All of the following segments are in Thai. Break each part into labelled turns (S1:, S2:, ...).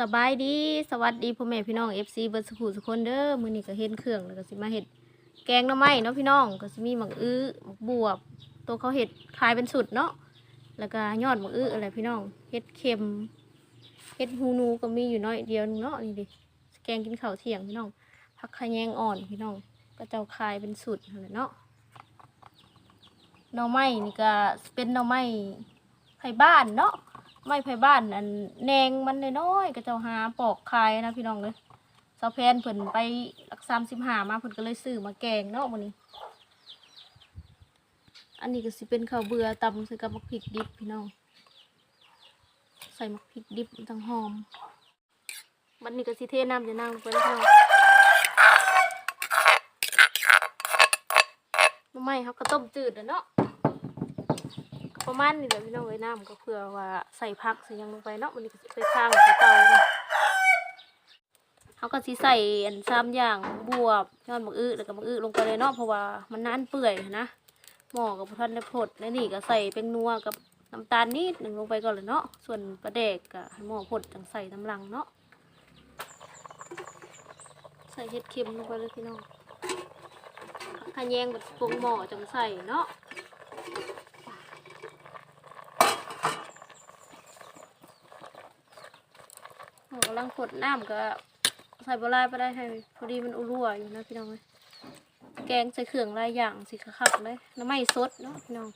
S1: สบายดีสวัสดีพ่อแม่พี่น้อง FC เบิร์ดสกูสุคนเด้อมือนี้ก็เฮ็ดเครื่องแล้วก็สิมาเฮ็ดแกงหน่อไม้เนาะพี่น้องก็สิมีหมักอื้อหมักบวบ ตัวเขาเฮ็ดขายเป็นสุดเนาะแล้วก็ยอดหมักอื้ออะไรพี่น้องเฮ็ดเค็มเฮ็ดฮูนูก็มีอยู่น้อยเดียวนึงเนาะนี่ดิแกงกินข้าวเที่ยงพี่น้องผักขะแยงอ่อนพี่น้องก็เจ้าขายเป็นสุดนั่นแหละเนาะหน่อไม้นี่ก็เป็นหน่อไม้ไผ่บ้านเนาะ ไม่ไผบ้านอันแนงมันน้อยๆก็จ้าหาปอกคายนะพี่น้องเลยเซาแพนเพิ่นไปรักสามสิบหามาเพิ่นก็เลยซื้อมาแกงเนาะมื้อนี้ อันนี้ก็สิเป็นข้าวเบื่อตำใส่กับมะพริกดิบพี่น้อง ใส่มะพริกดิบจังหอมบัดนี้ก็สิเทน้ำจะนั่งไปแล้วพี่น้องน้ำไม่เขาก็ต้มจืดอะเนาะ ประมาณนี้แหละพี่น้องเอ้ยน้ำก็เพื่อว่าใส่พักใส่ยังลงไปเนาะวันนี้ก็สิไปข้างใส่เตาเขาก็สิใส่อันซ้ำอย่างบวบยอดมะอื้อแล้วก็มะอื้อลงไปเลยเนาะเพราะว่ามันนานเปื่อยนะหม้อกับท่านได้พดแล้วนี่ก็ใส่เป็นนัวกับน้ำตาลนิดหนึ่งลงไปก่อนเลยเนาะส่วนปลาแดกก็ให้หม้อพดจังใส่น้ำลังเนาะใส่เห็ดเค็มลงไปเลยพี่น้องผักขะแยงแบบปรุงหม้อจังใส่เนาะ เรากำลังกดน้ำก็ใส่บลายไปได้ให้พอดีมันอุรั่วอยู่นะพี่น้องเลยแกงใส่เครื่องหลายอย่างสิคักๆเลยน้ำไม่สดเนาะพี่น้อง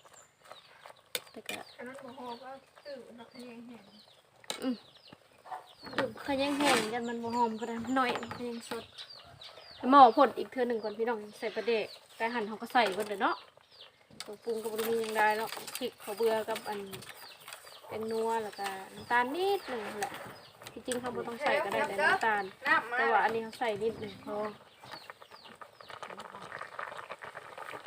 S1: แต่ก็
S2: อันนั้นบ่ฮอก็ตื่นนักแห้งแห้ง
S1: ดื่มขยังแห้งยันมันบ่หอมก็ได้หน่อยขยังสดหม้อผดอีกเทื่อหนึ่งก่อนพี่น้องใส่ประเดะไปหั่นเขาก็ใส่เบิดเด้อเนาะตัวปรุงก็บ่ได้มีหยังได้เนาะพริกเขาวเบื่อกับอันแตงนัวแล้วก็น้ำตาลนิดหนึ่งแหละ ที่จริงเขาบ่ต้องใส่ก็ได้แต่น้ำตาล แต่ว่าอันนี้เขาใส่นิดหนึ่งพอ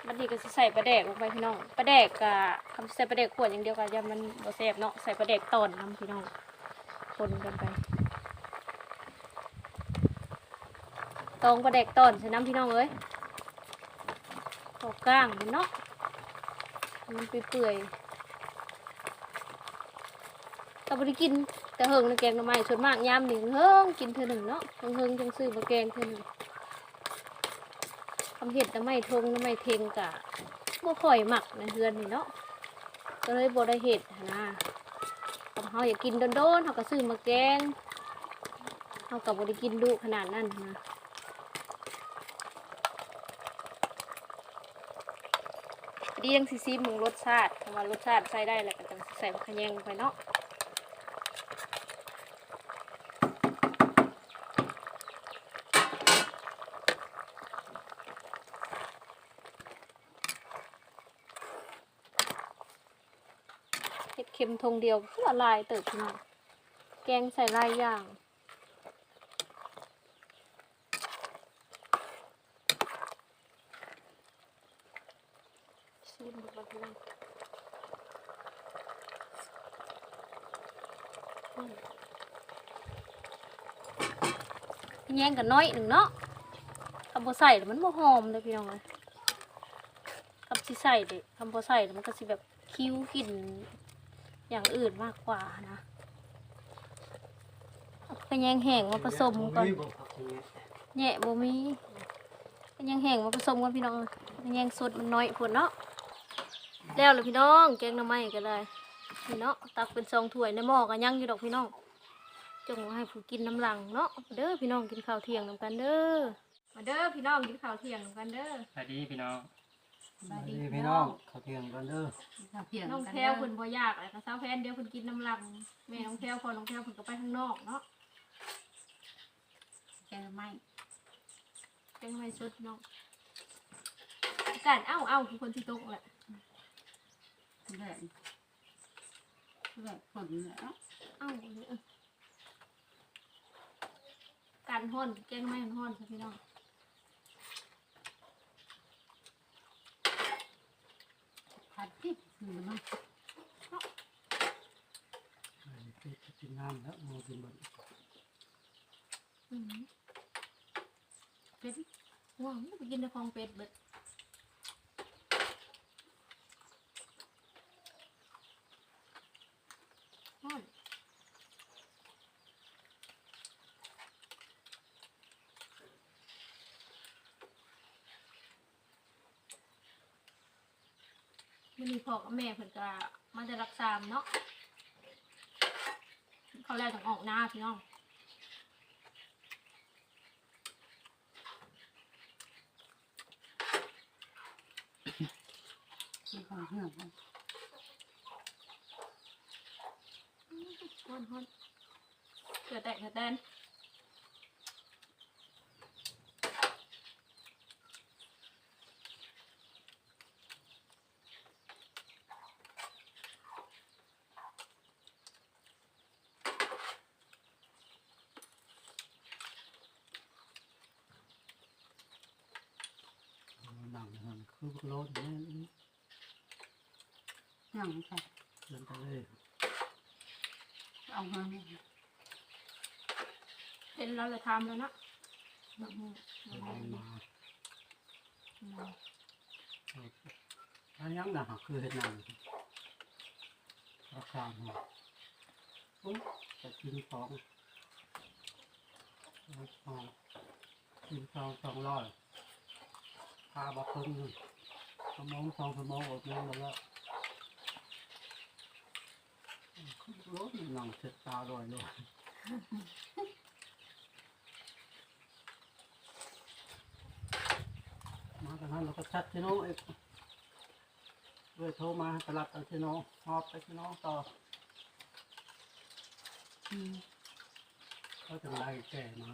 S1: บัดนี้ก็สิใส่ปลาแดกลงไปพี่น้องปลาแดกกะคำใส่ปลาแดกขวดอย่างเดียวกันยามันบ่แซ่บเนาะใส่ปลาแดกตอนน้ำพี่น้องคนกันไปตองปลาแดกตอนใส่น้ำพี่น้องเอ้ยตอกก้างมันเนาะมันเปื่อยๆก็บ่ได้กิน แต่เฮิงในแกงหน่อไม้ส่วนมากยามหนึ่งเฮิงกินเธอหนึ่งเนาะเฮิงเฮิงจังซื้อมาแกงเธอหนึ่งทำเห็ดหน่อไม้ทงหน่อไม้เทงกะบ่ค่อยหมักในเฮือนนี่เนาะก็เลยบ่ได้เห็ดนะถ้าเฮาอยากกินโดนๆเฮาก็ซื้อมาแกงเฮาก็บ่ได้กินดุขนาดนั้นนะดียังสิซีมึงรสชาติถ้าว่ารสชาติใส่ได้แล้วก็จังใส่มะขยงไปเนาะ ดเค็มทงเดียวก็ละลายเติบพี่น้องแกงใส่ลายอย่างชิมดูก่อนพี่น้องแยงกันน้อยหนึ่งเนาะคำพอใส่มันบ่หอมเลยพี่น้องเลยคำที่ใส่เด็คำพอใส่แล้วมันก็สิแบบคิ้วกลิ่น อย่างอื่นมากกว่านะเอาไปแยงแห้งมาผสมก่อนแหนะบ่มีไปแยงแห้งมาผสมกันพี่น้องไปแยงสดมันน้อยผลเนาะแล้วเลยพี่น้องแกงหน่อไม้ก็ได้พี่เนาะตักเป็นซองถ้วยในหม้อก็ยังอยู่ดอกพี่น้องจงให้ผู้กินน้ำหลังเนาะเด้อพี่น้องกินข้าวเที่ยงนำกันเด้อมาเด้อพี่น้องกินข้าวเที่ยงนำกันเด้อ
S3: สวัสดีพี่น้อง
S4: สวัสดีพี่น้องเขาเที่ยงกันเด้อ
S1: น้องแพรวเพิ่นบ่อยากอะไรก็เช้าแพนเดี๋ยวเพิ่นกินน้ำหลังแม่น้องแพรวพอน้องแพรวเพิ่นก็ไปข้างนอกเนาะ
S2: แกงไม่
S1: แกงไม้สดเนาะอากาศเอ้าเอ้าคือคนที่ตกแหละ
S2: แดงแดงฝนเนี่ย
S1: เอ้าอันนี้เออการห่อนแกงไม้ห่อนๆค่ะพี่น้อง
S2: ผัด ที่คือมัน
S4: กินน้ำแล้วมากินบน
S2: เป็ด
S1: ว้าวไปกินในคลองเป็ดเบิด มันมีพ่อกับแม่เพิ่นก็มาได้รักษาเนาะเขาแรกต้องออกหน้าพี่น้อง
S2: มีของเหื่องกัน
S1: ฮ้อนฮ้อนเกิดแตกเกิดแตน
S4: หนังมันคือ โลดนี่
S2: หยังใส่
S4: เดินไปเลย
S2: เอาเงินเนี่ย
S1: เห็นเราเลยทำแล้วนะอื้อหือ
S4: เดินมาถ้ายังหนักคือเห็นหนังราคาหัวปุ๊บจะกินของของกินสองสองร้อยพาบักคนหนึ่ง ชั่วโมงสองชั่วโมงอดน้ำแล้วก็รถหนังเสร็จตาลอยเลยมาจากนั้นเราก็ชัดที่โน้เอกด้วยโทรมาตลับเอาที่โน้หอบไปที่โน้ต่อ
S2: อืม
S4: ก็จะไล่แก่มา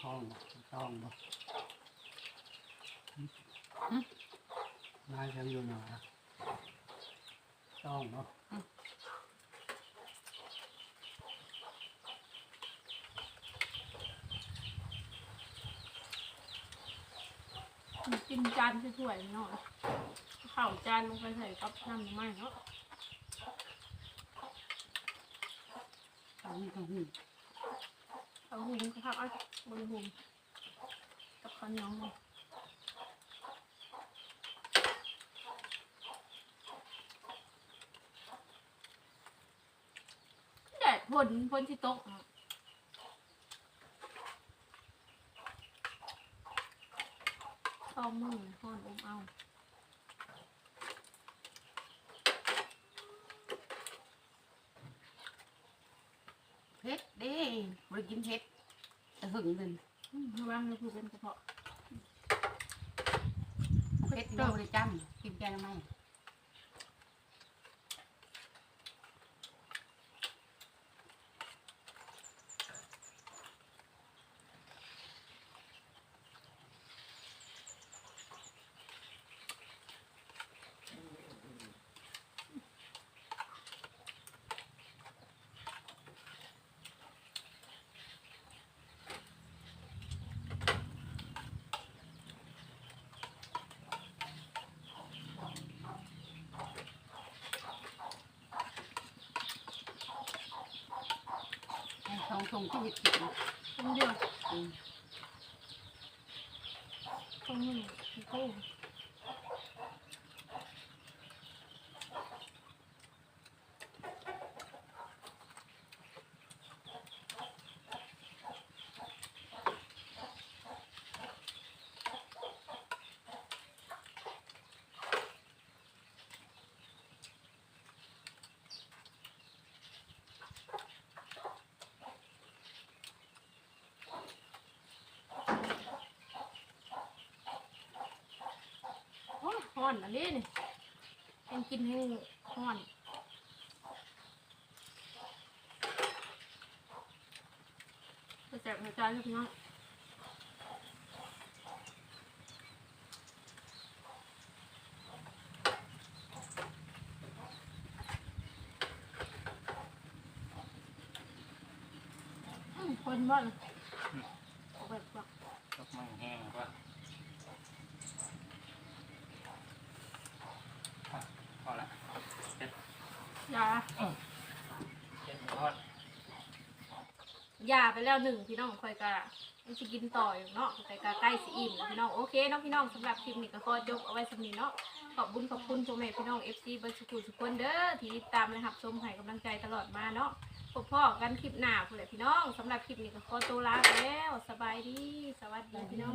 S4: คล้องคล้องบ่ นายยังอยู่หนาต้องเนาะ
S1: กินจานถ้วยๆเนาะข้าวจานลงไปใส่กับน้ำมันเนาะ
S2: เอาเงินของหื่น
S1: เอาหุงกับข้าวเอาบนหุงกับข้าวเหนียวมาแดด ฝนฝนที่ตกอะซองมือห่อนอมเอา
S2: เพชรเด้บริกินเพชรจะหึงเลย
S1: อืมระวังเลยคือเป็นกระเพาะ
S2: เพชรเราบริจำกินแกงไหมไอ้สอ งทรงที่วิตกิน
S1: คนเดียว
S2: อืม
S1: คนหนึ่งโอ้ โหห่ อนอันนี้นี่เป็นกินให้ห่อนจะแจกหัวใจให้พี่น้องอืมคนบ้านเอาไปก่อน
S3: ยกไม่แห้งก็พอละเจ็ด
S1: ยา
S3: เจ็ดทอด
S1: ยาไปแล้วหนึ่งพี่น้องคอยกะมันสิกินต่ออยู่เนาะคอยกะใกล้สิอิ่มแล้วพี่น้องโอเคเนาะพี่น้องสำหรับคลิปนี้ก็ขอจบเอาไว้สำนีเนาะขอบคุญขอบคุณพ่อแม่พี่น้อง FC เบอร์สุขุสุขคนเด้อที่ติดตามนะครับชมให้กำลังใจตลอดมาเนาะพบพ่อกันคลิปหน้าพุ่นแหละพี่น้องสำหรับคลิปนี้ก็ขอตัวลาไปแล้วสบายดีสวัสดีพี่น้อง